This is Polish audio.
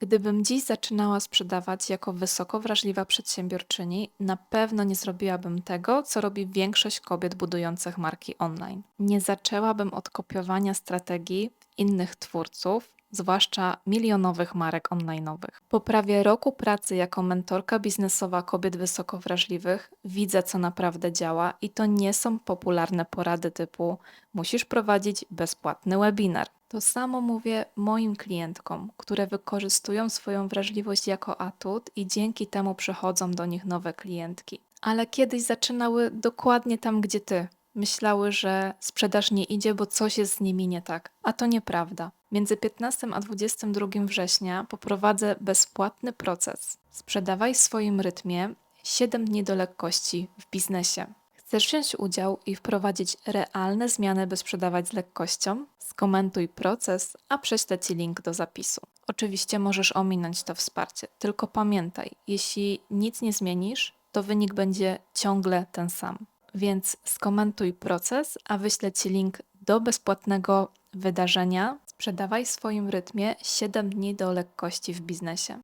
Gdybym dziś zaczynała sprzedawać jako wysoko wrażliwa przedsiębiorczyni, na pewno nie zrobiłabym tego, co robi większość kobiet budujących marki online. Nie zaczęłabym od kopiowania strategii innych twórców, zwłaszcza milionowych marek online'owych. Po prawie roku pracy jako mentorka biznesowa kobiet wysoko wrażliwych widzę, co naprawdę działa i to nie są popularne porady typu musisz prowadzić bezpłatny webinar. To samo mówię moim klientkom, które wykorzystują swoją wrażliwość jako atut i dzięki temu przychodzą do nich nowe klientki. Ale kiedyś zaczynały dokładnie tam, gdzie ty. Myślały, że sprzedaż nie idzie, bo coś jest z nimi nie tak. A to nieprawda. Między 15 a 22 września poprowadzę bezpłatny proces. Sprzedawaj w swoim rytmie 7 dni do lekkości w biznesie. Chcesz wziąć udział i wprowadzić realne zmiany, by sprzedawać z lekkością? Skomentuj proces, a prześlę Ci link do zapisu. Oczywiście możesz ominąć to wsparcie, tylko pamiętaj, jeśli nic nie zmienisz, to wynik będzie ciągle ten sam. Więc skomentuj proces, a wyślę Ci link do bezpłatnego wydarzenia. Sprzedawaj w swoim rytmie 7 dni do lekkości w biznesie.